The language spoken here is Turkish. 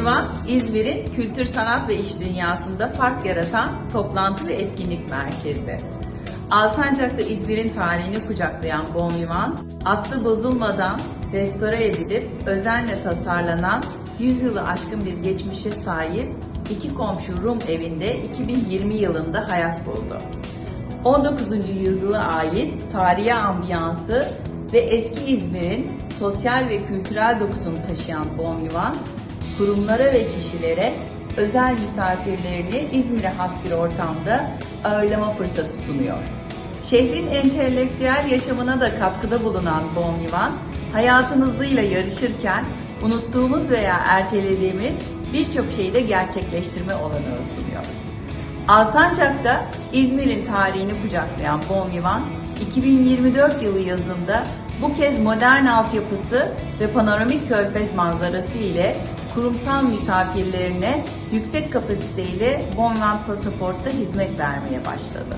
Vivant, İzmir'in kültür, sanat ve iş dünyasında fark yaratan toplantı ve etkinlik merkezi. Alsancak'ta İzmir'in tarihini kucaklayan Bon Vivant, aslı bozulmadan restore edilip özenle tasarlanan 100 yılı aşkın bir geçmişe sahip iki komşu Rum evinde 2020 yılında hayat buldu. 19. yüzyıla ait tarihi ambiyansı ve eski İzmir'in sosyal ve kültürel dokusunu taşıyan Bon Vivant, kurumlara ve kişilere özel misafirlerini İzmir'e has bir ortamda ağırlama fırsatı sunuyor. Şehrin entelektüel yaşamına da katkıda bulunan Bon Vivant, hayatın hızıyla yarışırken unuttuğumuz veya ertelediğimiz birçok şeyi de gerçekleştirme olanağı sunuyor. Alsancak'ta İzmir'in tarihini kucaklayan Bon Vivant, 2024 yılı yazında bu kez modern altyapısı ve panoramik körfez manzarası ile kurumsal misafirlerine yüksek kapasiteyle Bon Vivant pasaportta hizmet vermeye başladı.